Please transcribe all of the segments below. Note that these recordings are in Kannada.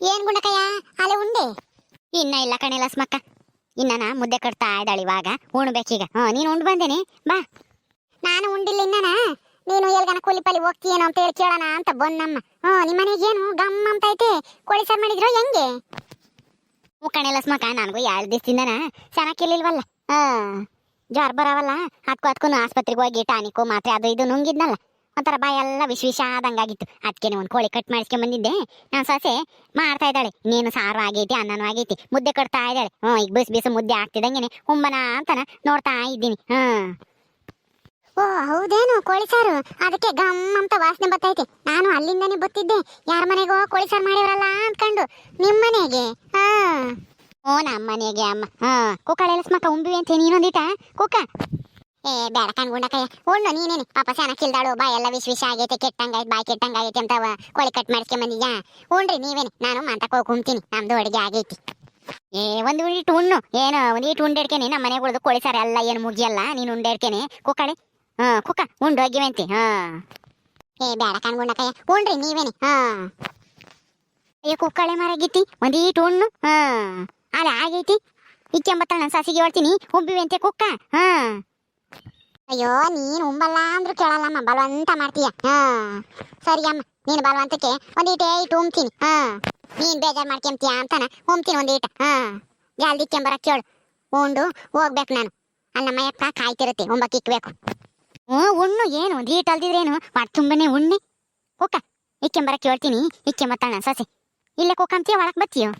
ಏನ್ ಗುಣಕಯ್ಯ ಅಲೆ ಉಂಡೆ? ಇನ್ನ ಇಲ್ಲ ಕಣೆ ಲಸ್ಮಕ್ಕ. ಇನ್ನ ಮುದ್ದೆ ಕಟ್ತಾ ಇದ್ದಾಳೆ ಇವಾಗ. ಉಣ್ಬೇಕೀಗ ಹಾ ನೀನು ಉಂಡ್ ಬಂದೇನೆ? ಬಾ. ನಾನು ಉಂಡಿಲ್ಲ ಇನ್ನನ. ನೀನು ಎಲ್ಗನ ಕೂಲಿ ಪಾಲಿ ಹೋಗ್ತೀಯೇನೋ ಅಂತ ಹೇಳಿ ಕೇಳೋಣ ಅಂತ ಬಂದಮ್ಮ ಹ್ಞೂ ನಿಮ್ಮ ಮನೆಗೆ ಏನು? ಗಮ್ ಅಂತ ಐತೆ. ಕೋಳಿ ಸಾರು ಮಾಡಿದ್ರು ಹೆಂಗೆ? ಹ್ಞೂ ಕಣೆ ಲಸ್ಮಕ್ಕ, ನನಗೂ ಎರಡು ದಿವಸದಿಂದನ ಚೆನ್ನಾಗಿರ್ಲಿಲ್ವಲ್ಲ ಹಾ ಜ್ವರ ಬರವಲ್ಲ? ಅದಕ್ಕೂ ಹತ್ಕೊಂಡು ಆಸ್ಪತ್ರೆಗೆ ಹೋಗಿ ಟಾನಿಕು ಮಾತ್ರೆ, ಅದು ಇದು ನುಂಗಿದ್ನಲ್ಲ. ಒಂಥರ ಬಾಯೆಲ್ಲ ವಿಷ ವಿಷ ಆದಂಗಾಗಿತ್ತು ಅದಕ್ಕೆ ಒಂದು ಕೋಳಿ ಕಟ್ ಮಾಡಿಸ್ಕೊಂಡ್ ಬಂದಿದ್ದೆ ನಾನು ಸೊಸೆ ಮಾಡ್ತಾ ಇದ್ದಾಳೆ. ನೀನು ಸಾರು ಆಗೈತಿ ಅನ್ನನೂ ಆಗೈತಿ ಮುದ್ದೆ ಕಟ್ತಾ ಇದ್ದಾಳೆ. ಹ್ಞೂ ಈಗ ಬಿಸಿ ಬಿಸಿ ಮುದ್ದೆ ಆಗ್ತಿದ್ದಂಗೆನೆ ಹುಂಬನ ಅಂತನ ನೋಡ್ತಾ ಇದ್ದೀನಿ. ಹಾಂ ಓ ಹೌದೇನು ಕೋಳಿ ಸಾರು? ಅದಕ್ಕೆ ಗಮ್ ಅಂತ ವಾಸನೆ ಬರ್ತೈತೆ ನಾನು ಅಲ್ಲಿಂದನೇ ಬತ್ತಿದ್ದೆ ಯಾರ ಮನೆಗೋ ಕೋಳಿ ಸಾರು ಮಾಡಿವ್ರಲ್ಲ ಅಂದ್ಕೊಂಡು. ನಿಮ್ಮ ಮನೆಗೆ? ಹಾ. ಓ ನಮ್ಮ ಮನೆಗೆ ಅಮ್ಮ. ಹಾ ಕುಕ್ಕಳೆಲ್ಲ ಸ್ಮಕ್ಕ ಉಂಬಿವೆ ಅಂತ ನೀನೊಂದಿಟ? ಕುಕ್ಕ ಏ, ಬೇಡ ಕಣ್ಗುಂಡಕಯ್ಯ ಉಣ್ಣು, ನೀನೇನೆ. ಪಾಪ ಸಣ್ಣ ಕಿಲ್ದಾಳು ಬಾ ಎಲ್ಲ ವಿಶ್ ವಿಷ ಆಗೈತೆ ಕೆಟ್ಟಂಗೈತೆ ಬಾಯಿ ಕೆಟ್ಟಂಗೈತೆ ಅಂತ ಕೋಳಿ ಕಟ್ ಮಾಡಿಸ್ಕೊಂಬಂದಿದ್ಯಾ ಉಣ್ರಿ ನೀವೇನೆ. ನಾನು ಮಂತಕ್ಕೆ ಹೋಗಿ ನಮ್ದು ಅಡುಗೆ ಆಗೈತಿ. ಏ, ಒಂದು ಇಟ್ಟು ಉಣ್ಣು. ಏನು, ಒಂದು ಇಟ್ಟು ಉಂಡೆಡ್ಕೇನೆ ನಮ್ಮ ಮನೆಗೆ ಉಳಿದು ಕೋಳಿ ಸಾರ ಎಲ್ಲ ಏನು ಮುಗಿಯಲ್ಲ, ನೀನು ಉಂಡೆಡ್ಕೇನೆ ಕುಕ್ಕಳೆ ಹಾ, ಕುಕ್ಕ. ಉಂಡು ಹೋಗಿವಂತಿ ಹಾ. ಏ, ಬೇಡ ಕಣ್ಗುಂಡಕಯ್ಯ ಉಣ್ರಿ ನೀವೇನೆ. ಹಾ. ಏ, ಕುಕ್ಕಳೆ ಮರಗಿತ್ತಿ ಒಂದೀಟು ಉಣ್ಣು. ಹಾ. ಅಲ್ಲ, ಆಗೈತಿ. ಇಕ್ಕೆಂಬತ್ತ ನಾನು ಸಸಿಗೆ ಹೇಳ್ತೀನಿ ಅಂತೆ ಕುಕ್ಕ. ಹಾ. ಅಯ್ಯೋ, ನೀನು ಉಂಬಲ್ಲ ಅಂದ್ರೂ ಕೇಳಲ್ಲಮ್ಮ. ಬಲವಂತ ಮಾಡ್ತೀಯ. ಹಾ. ಸರಿ ಅಮ್ಮ, ನೀನು ಬಲವಂತಕ್ಕೆ ಒಂದೀಟೇ ಇಟ್ಟು ಉಮ್ತೀನಿ. ಹಾ. ನೀನ್ ಬೇಜಾರ್ ಮಾಡ್ಕೊಂತೀಯ ಅಂತಾನ? ಉಮ್ತೀನಿ ಒಂದೀಟ ಹಾ. ಜಲ್ದಿ ಕೆಂಬರ ಕೇಳು. ಉಂಡು, ಹೋಗ್ಬೇಕು ನಾನು. ಅಲ್ಲಮ್ಮ ಯಪ್ಪ ಕಾಯ್ತಿರುತ್ತೆ ಒಂಬಕ್ಕೆ ಇಕ್ಬೇಕು. ಹ್ಞೂ, ಉಣ್ಣು. ಏನು, ಒಂದು ಅಲ್ದಿದ್ರೇನು? ಹೊಟ್ಟೆ ತುಂಬನೇ ಉಣ್ಣೆ. ಕುಕ್ಕ ಇಕ್ಕೆಂಬರ ಕೇಳ್ತೀನಿ. ಇಕ್ಕೆಂಬತ್ತಾಳ ಸಸಿ. ಇಲ್ಲೇ ಕುಕ್ಕಂತೀಯ ಒಳಕ್ ಬತ್ತೀಯೋ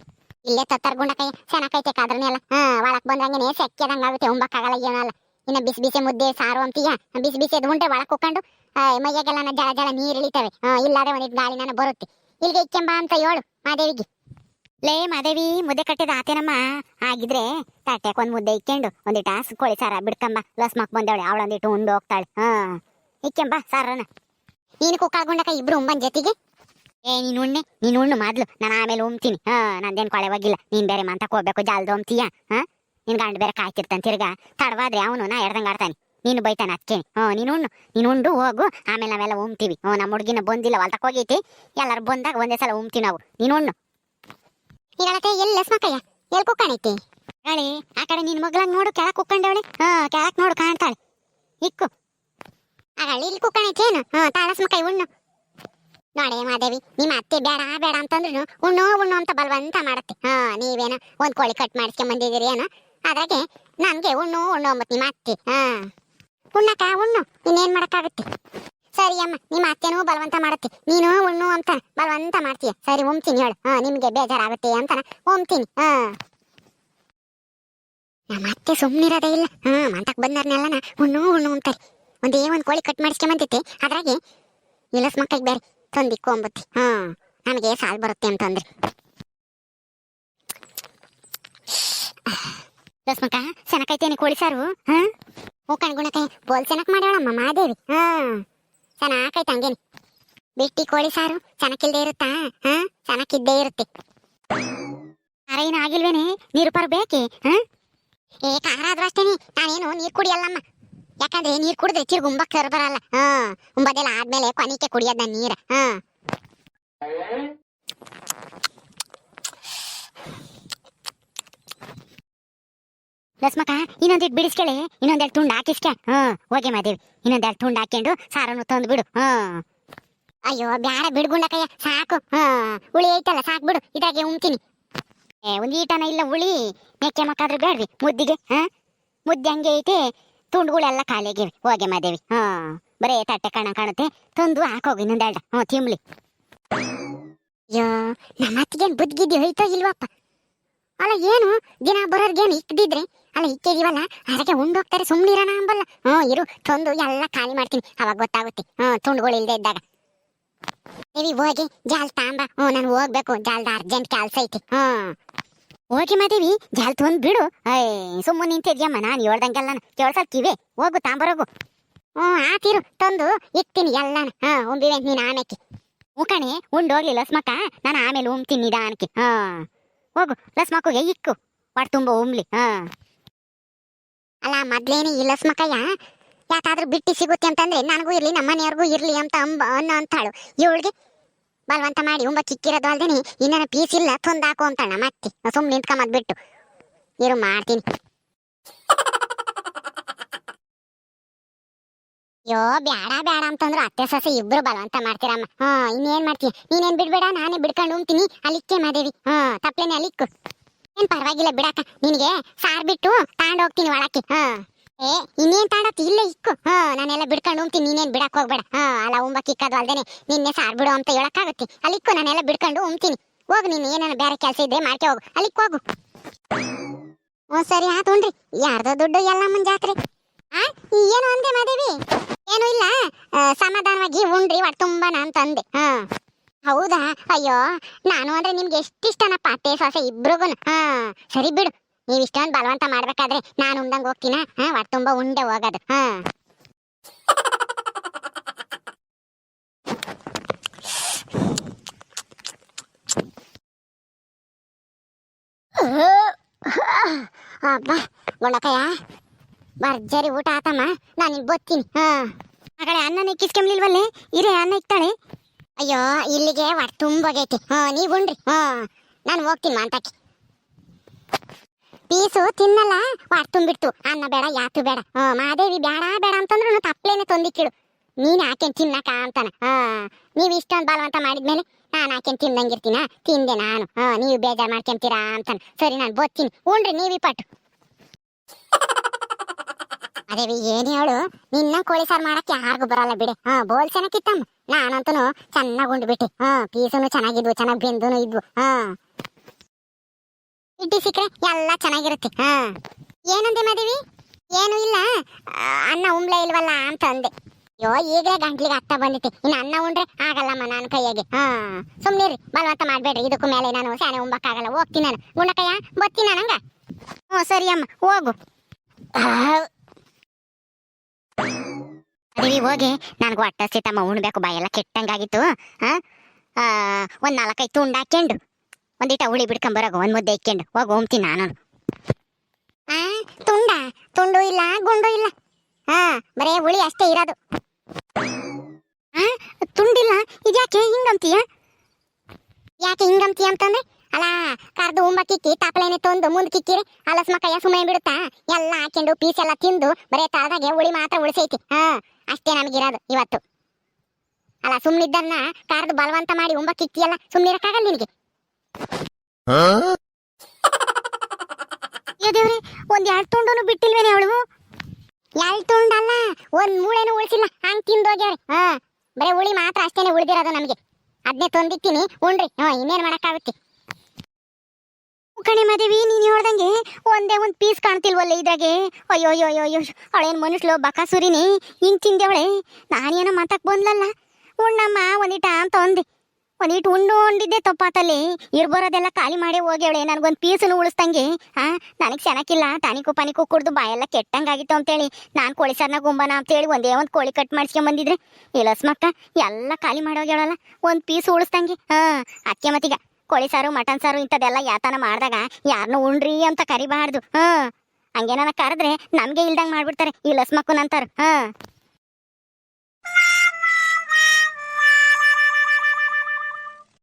ಇಲ್ಲೇ ತತ್ತಾರ ಗುಂಡಕೈ ಚೆನ್ನಾಗೈತೆ ಕಾದ್ರನೇ ಅಲ್ಲ ಹಾ, ಒಳಕ್ ಬಂದಂಗೆ ಸೆಕ್ಕೆದಂಗ ಆಗುತ್ತೆ ಉಂಬಕ್ಕಾಗಲ್ಲ ಏನಲ್ಲ ಇನ್ನ ಬಿಸಿ ಬಿಸಿ ಮುದ್ದೆ ಸಾರು ಅಂತೀಯ? ಬಿಸಿ ಬಿಸಿ ಉಂಡೆ ಒಳಕ್ ಕುಕ್ಕೊಂಡು ಮೈಯಾಗೆಲ್ಲ ಜಳ ಜಳ ನೀರು ಇಳಿತವೆ. ಇಲ್ಲಾದ್ರೆ ಒಂದಿಟ್ಟು ಗಾಳಿ ನಾನು ಬರುತ್ತೆ. ಇಲ್ಲಿಗೆ ಇಕ್ಕೆಂಬ ಅಂತ ಹೇಳು ಮಾದೇವಿಗೆ. ಲೇ ಮಾದೇವಿ ಮುದ್ದೆ ಕಟ್ಟಿದ ಆತೇನಮ್ಮ? ಆಗಿದ್ರೆ ತಟ್ಟೆಕ್ ಒಂದು ಮುದ್ದೆ ಇಕ್ಕೊಂಡು ಒಂದಿಟ ಕೋಳಿ ಸಾರ ಬಿಡ್ಕಂಬ. ಲಸ್ ಮಕ್ ಬಂದವಳೆ ಅವಳೊಂದಿಟ್ಟು ಉಂಡು ಹೋಗ್ತಾಳೆ ಹಾ. ಇಕ್ಕೆಂಬ ಸಾರನ. ನೀನು ಕುಕ್ಕಾಳ್ಗೊಂಡಕ ಇಬ್ರು ಉಂಬನ್ ಜೊತೆಗೆ? ಏ ನೀನು ಉಣ್ಣೆ ನೀನು ಉಣ್ಣು ಮೊದ್ಲು. ನಾನು ಆಮೇಲೆ ಉಮ್ತೀನಿ. ಹಾ ನಂದೇನು ಕೊಳೆ ಹೋಗಿಲ್ಲ ನೀನ್ ಬೇರೆ ಮಂತಕ್ಕೆ ಹೋಗ್ಬೇಕು ಜಾಲ್ದು ಉಮ್ತೀಯ ಹಾ? ನಿನ್ ಗಂಡ ಬೇರೆ ಕಾಯ್ತಿರ್ತಾನೆ ತಿರ್ಗಾ ತಡವಾದ್ರೆ ಅವನು ನಾ ಎಡ್ದಂಗೆ ಆಡ್ತಾನೆ. ನೀನು ಬೈತಾನೆ ಅದಕ್ಕೆ ಹ್ಞೂ ನೀನು ಉಣ್ಣು ನೀನು ಉಂಡು ಹೋಗು ಆಮೇಲೆ ನಾವೆಲ್ಲ ಉಮ್ತೀವಿ. ಹ್ಞೂ ನಮ್ಮ ಹುಡುಗಿನ ಬಂದಿಲ್ಲ ಹೊಲ್ತಕ್ಕೆ ಹೋಗೈತಿ. ಎಲ್ಲರೂ ಬಂದಾಗ ಒಂದೇ ಸಲ ಉಮ್ತೀವಿ ನಾವು. ನೀನು ಉಣ್ಣು. ಈಗಳತ್ತೆ ಎಲ್ಲಿ ಲಸ್ಮಕ್ಕಯ್ಯ ಎಲ್ಲಿ ಕುಕ್ಕಣೈತಿ ಹೇಳಿ ಆ ಕಡೆ ನಿನ್ ಮಗ್ಳಂಗ್ ನೋಡು ಕೆಳಕ್ ಕುಕ್ಕಂಡವಳೆ. ಹಾ ಕೆಳಕ್ ನೋಡು ಕಾಣ್ತಾಳೆ. ಇಕ್ಕು. ಆgali ಇಲ್ಲಿ ಕುಕ್ಕಣೈತಿ ಏನು? ಹಾ ತಾಳಸ್ಮಕ್ಕೈ ಉಣ್ಣು. ನೋಡಿ ಮಾದೇವಿ ನಿಮ್ಮ ಅತ್ತೆ ಬೇಡ ಬೇಡ ಅಂತಂದ್ರು ಉಣ್ಣು ಉಣ್ಣು ಅಂತ ಬಲವಂತ ಮಾಡತ್ತೆ. ಹಾ ನೀವೇನ ಒಂದ್ ಕೋಳಿ ಕಟ್ ಮಾಡಿಸ್ಕೊಂಡ್ ಬಂದಿದ್ದೀರಿ ಏನೋ? ಅದ್ರಾಗೆ ನನ್ಗೆ ಉಣ್ಣು ಉಣ್ಣು ಅಂಬತ್ ನಿಮ್ಮ ಅತ್ತೆ. ಹಾ. ಉಣ್ಣಕ್ಕ, ಉಣ್ಣು. ಇನ್ನೇನ್ ಮಾಡಕ್ಕಾಗುತ್ತೆ? ಸರಿ ಅಮ್ಮ ನಿಮ್ಮ ಅತ್ತೆನೂ ಬಲವಂತ ಮಾಡುತ್ತೆ. ನೀನು ಉಣ್ಣು ಅಂತ ಬಲವಂತ ಮಾಡ್ತೀಯ. ಸರಿ, ಉಮ್ತೀನಿ ಹೇಳು. ಹಾ, ನಿಮ್ಗೆ ಬೇಜಾರಾಗುತ್ತೆ ಅಂತ ಉಮ್ತೀನಿ. ಹಾ. ನಮ್ಮ ಅತ್ತೆ ಸುಮ್ಮನಿರೋದೇ ಇಲ್ಲ. ಹಾ, ಮಂತಕ್ ಬಂದರ್ನೆಲ್ಲ ಉಣ್ಣು ಉಣ್ಣು ಅಂತಾರೆ. ಒಂದೇ ಒಂದ್ ಕೋಳಿ ಕಟ್ ಮಾಡಿಸ್ಕೊಂಬಂತೈತೆ ಅದ್ರಾಗೆ ಇಲಸ್ ಮಕ್ಕಳಿಗೆ ಬೇರೆ ತಂದಿಕ್ಕು ಅಂಬತ್ತಿ. ಹಾ, ನಮಗೆ ಸಾಲ್ ಬರುತ್ತೆ ಅಂತಂದ್ರೆ ರಸ್ಮಕ್ಕ ಚೆನ್ನಾಗೈತೇನೆ ಕೋಳಿ ಸಾರು? ಹಾ? ಹೂ ಕಣ್ಗುಣಕಾಯಿ ಬೋಲ್ ಚೆನ್ನಾಗ್ ಮಾಡ್ಯಾಳಮ್ಮ ಮಾದೇವಿ ಹಾ. ಚೆನ್ನಾಗೈತೆ ಹಂಗೇನಿ. ಬಿಟ್ಟಿ ಕೋಳಿ ಸಾರು ಚೆನ್ನಾಗಿಲ್ದೇ ಇರುತ್ತಾ? ಹಾ? ಚೆನ್ನಾಗಿದ್ದೇ ಇರುತ್ತೆ. ಖಾರ ಆಗಿಲ್ವೇನೆ? ನೀರು ಪರ್ ಬೇಕೆ? ಹಾ? ಏ, ಖಾರ ಆದ್ರೂ ಅಷ್ಟೇನಿ. ನಾನೇನು ನೀರು ಕುಡಿಯಲ್ಲಮ್ಮ. ಯಾಕಂದ್ರೆ ನೀರು ಕುಡಿದ್ರೆ ತಿರ್ಗಿ ಉಂಬಕ್ ಕರ್ ಬರಲ್ಲ. ಹಾ. ಉಂಬದೆಲ್ಲ ಆದ್ಮೇಲೆ ಕೊನಿಕೆ ಕುಡಿಯೋದ್ ನಾನು ನೀರ. ಹಾ. ರಸ್ಮಕ ಇನ್ನೊಂದಿಟ್ಟು ಬಿಡಿಸ್ಕೇಳಿ. ಇನ್ನೊಂದೆರಡು ತುಂಡು ಹಾಕಿಸ್ಕೆ. ಹಾ ಹೋಗಿ ಮಾದೇವಿ. ಇನ್ನೊಂದೆರಡು ತುಂಡು ಹಾಕೊಂಡು ಸಾರನ್ನು ತಂದು ಬಿಡು. ಹಾ ಅಯ್ಯೋ, ಬ್ಯಾಡ ಬಿಡ್ಗುಂಡಕಯ್ಯ ಸಾಕು. ಹಾ ಹುಳಿ ಐತಲ್ಲ, ಸಾಕು ಬಿಡು. ಇದಾಗೆ ಉಮ್ತೀನಿ ಏ, ಒಂದು ಈಟನ ಇಲ್ಲ ಹುಳಿ. ಮೇಕೆ ಮಕ್ಕಾದ್ರೂ ಬೇಡ್ರಿ ಮುದ್ದಿಗೆ. ಹಾ ಮುದ್ದೆ ಹಂಗೆ ಐತೆ. ತುಂಡುಗಳೆಲ್ಲ ಖಾಲಿಯಾಗಿವೆ ಹೋಗಿ ಮಾದೇವಿ. ಹಾ ಬರೇ ತಟ್ಟೆ ಕಣ ಕಾಣುತ್ತೆ. ತಂದು ಹಾಕೋಗಿ ಇನ್ನೊಂದೆರಡು ಹ್ಞೂ, ತಿಮ್ಲಿ. ಅಯ್ಯೋ ನಮ್ಮ ಅತ್ತಿಗೇನು ಬುದ್ಗಿದ್ದಿ ಹೋಯ್ತೋ ಇಲ್ವಪ್ಪ? ಅಲ್ಲ, ಏನು? ದಿನ ಬರೋರ್ಗೇನು ಇಕ್ಕಿದ್ರೆ ಅಲ್ಲ ಇಕ್ಕಿದೀವಲ್ಲ ಅದಕ್ಕೆ ಉಂಡೋಗ್ತಾರೆ ಸುಮ್ಮನಿರೋಣ ಅಂಬಲ್ಲ. ಹ್ಞೂ, ಇರು, ತೊಂದು ಎಲ್ಲ ಖಾಲಿ ಮಾಡ್ತೀನಿ. ಅವಾಗ ಗೊತ್ತಾಗುತ್ತೆ. ಹ್ಞೂ ತುಂಡುಗಳು ಇಲ್ಲದೆ ಇದ್ದಾಗ. ಇವಿ ಹೋಗಿ ಜಾಲ್ ತಾಂಬ. ಹ್ಞೂ, ನಾನು ಹೋಗ್ಬೇಕು. ಜಾಲ್ದ ಅರ್ಜೆಂಟ್ ಕೆಲಸ ಐತಿ. ಹ್ಞೂ. ಹೋಗಿ ಮಾದೇವಿ, ಜಾಲ್ ತೊಂದು ಬಿಡು. ಐ ಸುಮ್ಮನೆ ನಿಂತಿದ್ಯಮ್ಮ. ನಾನು ಹೇಳ್ದಂಗೆಲ್ಲ ಕೇಳ್ಸಲ್ ಕಿವೆ ಹೋಗು, ತಾಂಬರೋಗು. ಹ್ಞೂ ಆತಿರು ತಂದು ಇಕ್ತೀನಿ ಎಲ್ಲ ಹಾಂ ಉಂಬಿವೆ ನೀನು ಆಮೇಕೆ ಮುಖಣೆ ಉಂಡೋಗ್ಲಿಲ್ಲ ಲಸ್ಮಕ್ಕ ನಾನು ಆಮೇಲೆ ಉಮ್ತೀನಿ ನಿಧಾನಕ್ಕೆ. ಹಾ ಹೋಗು ಲಸ್ಮಕ್ಕಗೆ ಇಕ್ಕು. ಹೊಟ್ಟೆ ತುಂಬ ಉಮ್ಲಿ ಹಾ. ಅಲ್ಲ, ಮೊದ್ಲೇನೆ ಈ ಲಸ್ಮಕ್ಕಯ್ಯ ಯಾಕಾದ್ರೂ ಬಿಟ್ಟಿ ಸಿಗುತ್ತೆ ಅಂತಂದ್ರೆ ನನಗೂ ಇರ್ಲಿ, ನಮ್ಮ ಮನೆಯವ್ರಿಗೂ ಇರ್ಲಿ ಅಂತ ಅಂಬ, ಅನ್ನೋ ಅಂತಾಳು. ಇವಳಿಗೆ, ಬಲವಂತ ಮಾಡಿ, ಉಂಬ ಕಿಕ್ಕಿರೋದು ಅಲ್ದೇನಿ, ಇನ್ನೇನು ಪೀಸ್ ಇಲ್ಲ, ತೊಂದಾಕು ಅಂತಣ್ಣ, ಮತ್ತೆ ಸುಮ್ಮನೆ ನಿಂತ್ಕೊಂಬದ್ ಬಿಟ್ಟು ಇರು, ಮಾಡ್ತೀನಿ. ಯೋ ಬ್ಯಾಡ ಬ್ಯಾಡ ಅಂತಂದ್ರು ಅತ್ತೆ, ಸೊಸೆ ಇಬ್ರು ಬಲವಂತ ಮಾಡ್ತೀರಮ್ಮ. ಹಾ, ಇನ್ನೇನ್ ಮಾಡ್ತೀಯ? ನೀನೇನ್ ಬಿಡ್ಬೇಡ, ನಾನೇ ಬಿಡ್ಕೊಂಡು ಉಂತೀನಿ ಅಲ್ಲಿಕ್ಕೆ ಮಾದೇವಿ. ಹಾ, ತಪ್ಲೇನೆ ಅಲ್ಲಿಕ್ಕು. ಏನ್ ಪರವಾಗಿಲ್ಲ ಬಿಡಾಕ ನಿನಗೆ ಸಾರ್ ಬಿಟ್ಟು ತಾಂಡ್ ಹೋಗ್ತೀನಿ ಒಳಕ್ಕೆ. ಹಾ. ಏ, ಇನ್ನೇನ್ ತಾಂಡತ್? ಇಲ್ಲ ಇಕ್ಕು. ಹಾ, ನಾನೆಲ್ಲ ಬಿಡ್ಕೊಂಡು ಉಂತೀನಿ ನೀನೇನ್ ಬಿಡಕ್ ಹೋಗ್ಬೇಡ. ಹಾ, ಅಲ್ಲ, ಉಂಬ ಕಿಕ್ಕದು ಅಲ್ದೇನೆ. ನಿನ್ನೆ ಸಾರ್ ಬಿಡು ಅಂತ ಹೇಳಕ್ಕಾಗುತ್ತೆ. ಅಲ್ಲಿಕ್ಕು ನಾನೆಲ್ಲ ಬಿಡ್ಕೊಂಡು ಉಂತೀನಿ ಹೋಗು, ನೀನು ಏನಾನ ಬೇರೆ ಕೆಲಸ ಇದ್ರೆ ಮಾಡ್ಕೆ ಹೋಗು. ಅಲ್ಲಿಕ್ಕೆ ಹೋಗು. ಹ್ಞೂ ಸರಿ ಆತುಣ್ರಿ ಯಾರ್ದೋ ದುಡ್ಡು ಎಲ್ಲ ಮುಂಜಾತ್ರಿ ಆ, ಏನು ಅಂದೆ ಮಾದೇವಿ? ಏನು ಇಲ್ಲ. ಸಮಾಧಾನವಾಗಿ ಉಂಡ್ರಿ ಒಟ್ಟು ತುಂಬಾ ಅಂತ ತಂದೆ. ಹೌದಾ? ಅಯ್ಯೋ, ನಾನು ಅಂದ್ರೆ ನಿಮ್ಗೆ ಎಷ್ಟಿಷ್ಟನಪ್ಪ ಅತ್ತೆ ಸೊಸೆ ಇಬ್ರಿಗೂ ಹಾ. ಸರಿ ಬಿಡು. ನೀವ್ ಇಷ್ಟೊಂದು ಬಲವಂತ ಮಾಡ್ಬೇಕಾದ್ರೆ ನಾನು ಉಂಡಂಗ್ ಹೋಗ್ತೀನ? ಹಾ ತುಂಬಾ ಉಂಡೆ ಹೋಗೋದು. ಹಾ. ಅಬ್ಬಾ ಗುಂಡಕಯ್ಯ ಭರ್ಜರಿ ಊಟ ಆತಮ್ಮ. ನಾನು ಇಲ್ಲಿ ಬತ್ತೀನಿ. ಹಾ. ಮಗಳೇ ಅನ್ನ ಇಕ್ಕಿಸ್ಕೊಂಬ್ಲಿಲ್ವಲ್ಲೇ ಇರೇ, ಅನ್ನ ಇಕ್ತಾಳೆ. ಅಯ್ಯೋ, ಇಲ್ಲಿಗೆ ಹೊಟ್ಟೆ ತುಂಬೋಗೈತಿ. ಹಾ, ನೀವು ಉಣ್ರಿ. ಹಾ. ನಾನು ಹೋಗ್ತೀನಿ ಮಾಂತಕ್ಕೆ ಪೀಸು ತಿನ್ನಲ್ಲ. ಹೊಟ್ಟೆ ತುಂಬಿಡ್ತು. ಅನ್ನ ಬೇಡ ಯಾತು ಬೇಡ. ಹಾ ಮಾದೇವಿ ಬೇಡ ಬೇಡ ಅಂತಂದ್ರು ತಪ್ಪಲೇನೆ ತಂದಿಕ್ಕಿಡು ನೀನು ಹಾಕೇನು ತಿನ್ನಕ ಅಂತಾನೆ. ಹಾ. ನೀವು ಇಷ್ಟೊಂದು ಬಲವಂತ ಮಾಡಿದ್ಮೇಲೆ ನಾನು ಹಾಕೇನು ತಿಂದಂಗಿರ್ತೀನ ತಿಂದೆ ನಾನು. ಹಾ, ನೀವು ಬೇಜಾರು ಮಾಡ್ಕೊಂತೀರಾ ಅಂತಾನೆ. ಸರಿ, ನಾನು ಬೋತ್ತೀನಿ. ಉಣ್ರಿ, ನೀವಿ ಪಟ್ಟು. ಅದೇವಿ, ಏನ್ ಹೇಳು? ನಿನ್ನ ಕೋಳಿ ಸಾರು ಮಾಡಕ್ ಯಾರಿಗೂ ಬರಲ್ಲ ಬಿಡಿ. ಹಾ ಬೋಲ್ ಚೆನ್ನಾಗಿತ್ತಮ್ಮ ನಾನಂತೂ ಚೆನ್ನಾಗಿ ಉಂಡ್ಬಿಟ್ಟೆ. ಹಾ, ಪೀಸುನು ಚೆನ್ನಾಗಿದ್ವು, ಚೆನ್ನಾಗಿ ಬೆಂದುನು ಇದ್ವು. ಹಾ. ಇಡ್ಲಿ ಸಿಕ್ಕರೆ ಎಲ್ಲ ಚೆನ್ನಾಗಿರುತ್ತೆ. ಹಾ. ಏನಂದೆ ಮದುವೆ? ಏನು ಇಲ್ಲ. ಅನ್ನ ಉಂಬ್ಲೆ ಇಲ್ವಲ್ಲ ಅಂತ ಅಂದೆ. ಅಯ್ಯೋ, ಈಗಲೇ ಗಂಟ್ಲಿಗೆ ಅತ್ತ ಬಂದಿತ್ತೆ ಇನ್ನು ಅನ್ನ ಉಂಡ್ರೆ ಆಗಲ್ಲಮ್ಮ ನಾನು ಕೈಯಾಗೆ. ಹಾ. ಸುಮ್ನಿರಿ ಬಲವಂತ ಮಾಡ್ಬೇಡ್ರಿ. ಇದಕ್ಕೂ ಮೇಲೆ ನಾನು ಸ್ಯಾನೆ ಉಂಬಕ್ಕಾಗಲ್ಲ. ಹೋಗ್ತೀನಿ ನಾನು. ಗುಂಡಕಯ್ಯ ಬತ್ತೀನಿ ನಂಗ ಹ್ಞೂ ಸರಿ ಅಮ್ಮ ಹೋಗು ಅದೇವಿ ಹೋಗಿ ನನಗೆ ಹೊಟ್ಟೆ ಸೀತಮ್ಮ ಉಣ್ಬೇಕು ಬಾಯೆಲ್ಲ ಕೆಟ್ಟಂಗಾಗಿತ್ತು ಹಾ ಒಂದ ನಾಲ್ಕೈದು ತುಂಡು ಹಾಕ್ಯಂಡು. ಒಂದಿಟ ಹುಳಿ ಬಿಡ್ಕೊಂಬರಾಗ ಒಂದ್ ಮುದ್ದೆ ಇಕ್ಕೊಂಡು ಹೋಗಿ, ಹೋಗ್ತೀನಿ ನಾನು. ತುಂಡ, ತುಂಡು ಇಲ್ಲ, ಗುಂಡು ಇಲ್ಲ. ಹಾ ಬರೇ ಹುಳಿ ಅಷ್ಟೇ ಇರೋದು. ತುಂಡಿಲ್ಲ, ಇದ್ಯಾಕೆ ಹಿಂಗಂತೀಯ? ಯಾಕೆ ಹಿಂಗಂತೀಯ ಅಂತಂದ್ರೆ ಅಲ್ಲ ಕರ್ದು ಉಂಬ ಕಿಕ್ಕಿ ತಾಪಲೇನೆ ತೊಂದು ಮುಂದ್ ಕಿಕ್ಕಿರಿ. ಅಲಸ್ಮ ಮಕ್ಕಯ್ಯ ಸುಮ್ಮನೆ ಬಿಡುತ್ತಾ? ಎಲ್ಲ ಹಾಕೊಂಡು ಪೀಸ್ ಎಲ್ಲ ತಿಂದು ಬರೇ ತಳದಾಗೆ ಉಳಿ ಮಾತ್ರ ಉಳಿಸೈತಿ. ಹಾ ಅಷ್ಟೇ ನಮಗಿರೋದು ಇವತ್ತು. ಅಲ್ಲ ಸುಮ್ಮನಿದ್ದನ್ನ ಕರ್ದು ಬಲವಂತ ಮಾಡಿ ಉಂಬ ಕಿಕ್ಕಿಯಲ್ಲ ಸುಮ್ಮನಿರಕ್ಕಾಗಲ್ಲ ನಿನಗೆ. ದೇವ್ರಿ ಒಂದ್ ಎರಡ್ ತುಂಡನು ಬಿಟ್ಟಿಲ್ವೇನೆ ಅವಳು? ಎರಡ್ ತುಂಡಲ್ಲ ಒಂದ್ ಮೂಳೆನು ಉಳಿಸಿಲ್ಲ ಹಂಗ್ ತಿಂದೋಗ್ಯಾವ್ರಿ ಹಾ ಬರೇ ಉಳಿ ಮಾತ್ರ ಅಷ್ಟೇನೆ ಉಳಿದಿರೋದು ನಮಗೆ. ಅದನ್ನೇ ತಂದಿತ್ತೀನಿ ಉಣ್ರಿ. ಹ್ಮ್ ಇನ್ನೇನ್ ಮಾಡಕ್ಕಾಗುತ್ತೆ? ಕಣೆ ಮಾದೇವಿ, ನೀನು ಹೇಳ್ದಂಗೆ ಒಂದೇ ಒಂದ್ ಪೀಸ್ ಕಾಣ್ತಿಲ್ವಲ್ಲ ಇದಾಗೆ ಅಯ್ಯೋ ಅಯ್ಯೋ ಅಯ್ಯೋ ಅವಳೇನ್ ಮನುಷ್ಯಲು ಬಕಾಸುರಿನಿ, ಹಿಂಗ್ ತಿಂದೇವಳೆ. ನಾನೇನೋ ಮಾತಾಕ್ ಬಂದ್ಲಲ್ಲ. ಉಣ್ಣಮ್ಮ ಒಂದಿಟ ಅಂತ ಅಂದೆ. ಒಂದಿಟ್ಟು ಉಂಡು ಉಂಡಿದ್ದೆ ತಪ್ಪಾತಲ್ಲಿ. ಇರ್ಬರೋದೆಲ್ಲ ಖಾಲಿ ಮಾಡಿ ಹೋಗ್ಯವಳೆ. ನನಗೊಂದು ಪೀಸನ್ನು ಉಳಿಸ್ದಂಗೆ. ಹಾ ನನಗೆ ಚೆನ್ನಾಗಿಲ್ಲ ಟಾನಿಕು ಪಾನಿಕು ಕುಡ್ದು ಬಾಯೆಲ್ಲ ಕೆಟ್ಟಂಗಾಗಿತ್ತು ಅಂತೇಳಿ. ನಾನು ಕೋಳಿ ಸರ್ನ ಗುಂಬನ ಅಂತೇಳಿ ಒಂದೇ ಒಂದು ಕೋಳಿ ಕಟ್ ಮಾಡಿಸ್ಕೊಂಡ್ ಬಂದಿದ್ರೆ. ಇಲಸ್ಮಕ್ಕ ಎಲ್ಲ ಖಾಲಿ ಮಾಡೋಗ್ಯವಳಲ್ಲ ಒಂದು ಪೀಸ್ ಉಳಿಸ್ದಂಗೆ. ಹಾ, ಅಕ್ಕೆ ಮತ್ತೀಗ. ಕೋಳಿ ಸಾರು, ಮಟನ್ ಸಾರು ಇಂಥದ್ದೆಲ್ಲ ಯಾತನ ಮಾಡಿದಾಗ ಯಾರನ್ನೂ ಉಣ್ರಿ ಅಂತ ಕರಿಬಾರ್ದು. ಹಾ ಹಂಗೇನ ಕರೆದ್ರೆ ನಮ್ಗೆ ಇಲ್ದಂಗೆ ಮಾಡ್ಬಿಡ್ತಾರೆ. ಈ ಲಸ್ಮಕ್ಕನ್ ಅಂತಾರ. ಹಾ.